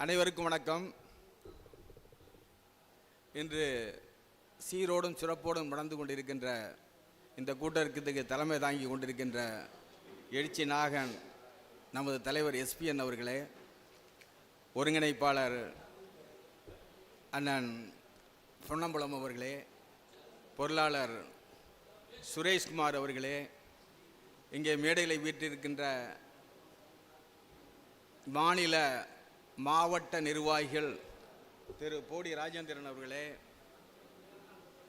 அனைவருக்கும் வணக்கம். இன்று சீரோடும் சிறப்போடும் நடந்து கொண்டிருக்கின்ற இந்த கூட்டத்துக்கு தலைமை தாங்கி கொண்டிருக்கின்ற எழுச்சி நாகன் நமது தலைவர் எஸ்பிஎன் அவர்களே ஒருங்கிணைப்பாளர் அண்ணன் பொன்னம்பலம் அவர்களே பொருளாளர் சுரேஷ்குமார் அவர்களே இங்கே மேடையில் வீட்டிருக்கின்ற மாநில மாவட்ட நிர்வாகிகள் திரு போடி ராஜேந்திரன் அவர்களே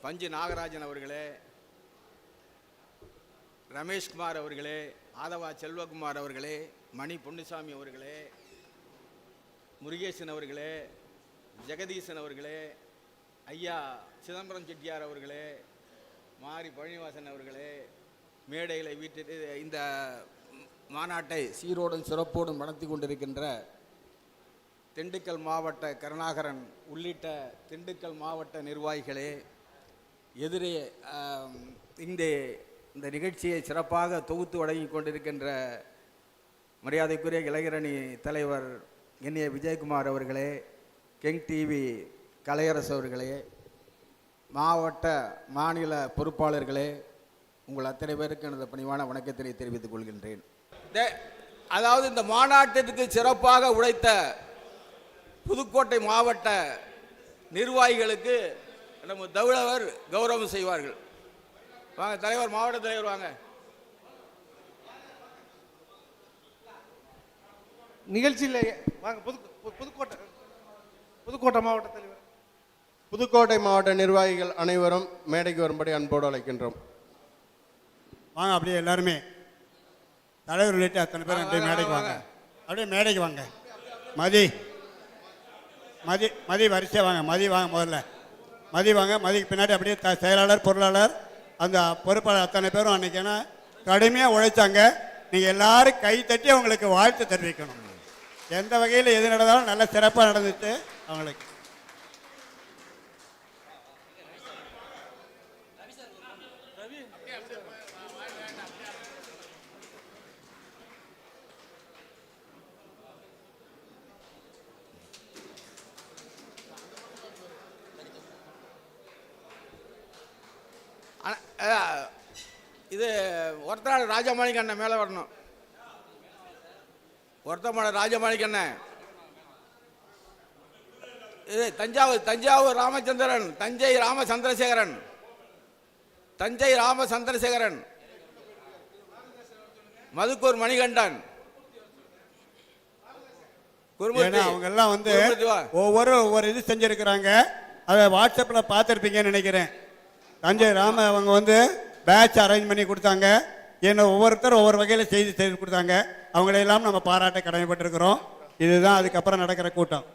பஞ்சு நாகராஜன் அவர்களே ரமேஷ்குமார் அவர்களே ஆதவா செல்வகுமார் அவர்களே மணி பொன்னுசாமி அவர்களே முருகேசன் அவர்களே ஜெகதீசன் அவர்களே ஐயா சிதம்பரம் செட்டியார் அவர்களே மாரி பழனிவாசன் அவர்களே மேடையில் வீட்டு இந்த மாநாட்டை சீரோடும் சிறப்போடும் நடத்தி கொண்டிருக்கின்ற திண்டுக்கல் மாவட்ட கருணாகரன் உள்ளிட்ட திண்டுக்கல் மாவட்ட நிர்வாகிகளே எதிரே இந்த இந்த நிகழ்ச்சியை சிறப்பாக தொகுத்து வழங்கி கொண்டிருக்கின்ற மரியாதைக்குரிய இளைஞரணி தலைவர் என் ஏ விஜயகுமார் அவர்களே கெங் டிவி கலையரசு அவர்களே மாவட்ட மாநில பொறுப்பாளர்களே உங்கள் அத்தனை பேருக்கு எனது பணிவான வணக்கத்தினை தெரிவித்துக் கொள்கின்றேன். தே- அதாவது இந்த மாநாட்டிற்கு சிறப்பாக உழைத்த புதுக்கோட்டை மாவட்ட நிர்வாகிகளுக்கு நம்ம தவிழவர் கௌரவம் செய்வார்கள். வாங்க தலைவர் மாவட்ட தலைவர் வாங்க. நிகழ்ச்சியில் வாங்க புது புதுக்கோட்டை புதுக்கோட்டை மாவட்ட தலைவர். புதுக்கோட்டை மாவட்ட நிர்வாகிகள் அனைவரும் மேடைக்கு வரும்படி அன்போடு அழைக்கின்றோம். வாங்க அப்படியே எல்லாருமே. தலைவர் உள்ளிட்ட அத்தனை பேர் அப்படியே மேடைக்கு வாங்க. வாங்க. அப்படியே மேடைக்கு வாங்க. மதி. மதி மதி வரிசையாக வாங்க மதி வாங்க முதல்ல. மதி வாங்க மதிக்கு பின்னாடி அப்படியே த செயலாளர் பொருளாளர் அந்த பொறுப்பாளர் அத்தனை பேரும் அன்றைக்கி ஏன்னா கடுமையாக உழைச்சாங்க. நீங்கள் எல்லோரும் கை தட்டி அவங்களுக்கு வாழ்த்து தெரிவிக்கணும். எந்த வகையில் எது நடந்தாலும் நல்ல சிறப்பாக நடந்துச்சு அவங்களுக்கு. இது ஒருத்தநாள் ராஜமாணிக்க அண்ணன் மேலே வரணும். ஒருத்தமான ராஜமாணிக்க அண்ணன் இது தஞ்சாவூர் தஞ்சாவூர் ராமச்சந்திரன் தஞ்சை ராம சந்திரசேகரன் தஞ்சை ராம சந்திரசேகரன் மதுக்கூர் மணிகண்டன். அவங்க எல்லாம் வந்து. ஒவ்வொரு ஒவ்வொரு இது செஞ்சிருக்கிறாங்க. அதை வாட்ஸ்அப்பில் பார்த்துருப்பீங்கன்னு நினைக்கிறேன். தஞ்சை ராம அவங்க வந்து பேட்ச் அரேஞ்ச் பண்ணி கொடுத்தாங்க. என்ன ஒவ்வொருத்தரும் ஒவ்வொரு வகையில் செய்தி செய்து கொடுத்தாங்க. அவங்களையெல்லாம் நம்ம பாராட்ட கடமைப்பட்டிருக்கிறோம். இதுதான் அதுக்கப்புறம் நடக்கிற கூட்டம்.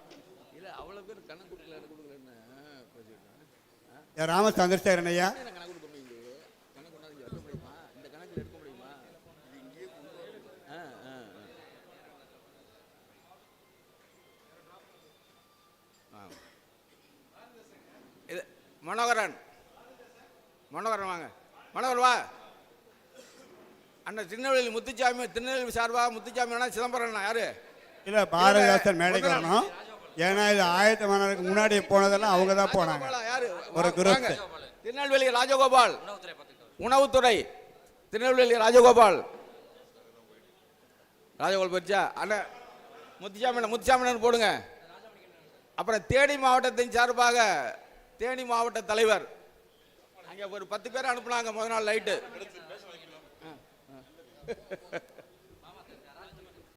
ராம சந்திரசேகரன் ஐயா. மனோகரன். மனோகரன் வாங்க. மனோகர் வா. அண்ணன் திருநெல்வேலி முத்துச்சாமி திருநெல்வேலி சார்பாக முத்துச்சாமி அண்ணா சிதம்பரம் அண்ணா யாரு? இல்லை பாரதிதாசன் மேடைக்கு வரணும். ஏன்னா இது ஆயத்தமானதுக்கு முன்னாடி போனதெல்லாம் அவங்க தான் போனாங்க. ஒரு. வாங்க. திருநெல்வேலி ராஜகோபால். உணவுத்துறை. திருநெல்வேலி ராஜகோபால். ராஜகோபால் பரிச்சா அண்ணன் முத்துசாமி முத்துசாமி போடுங்க. அப்புறம் தேனி மாவட்டத்தின் சார்பாக தேனி மாவட்ட தலைவர் அங்கே ஒரு பத்து பேர் அனுப்புனாங்க முதல் நாள் லைட்டு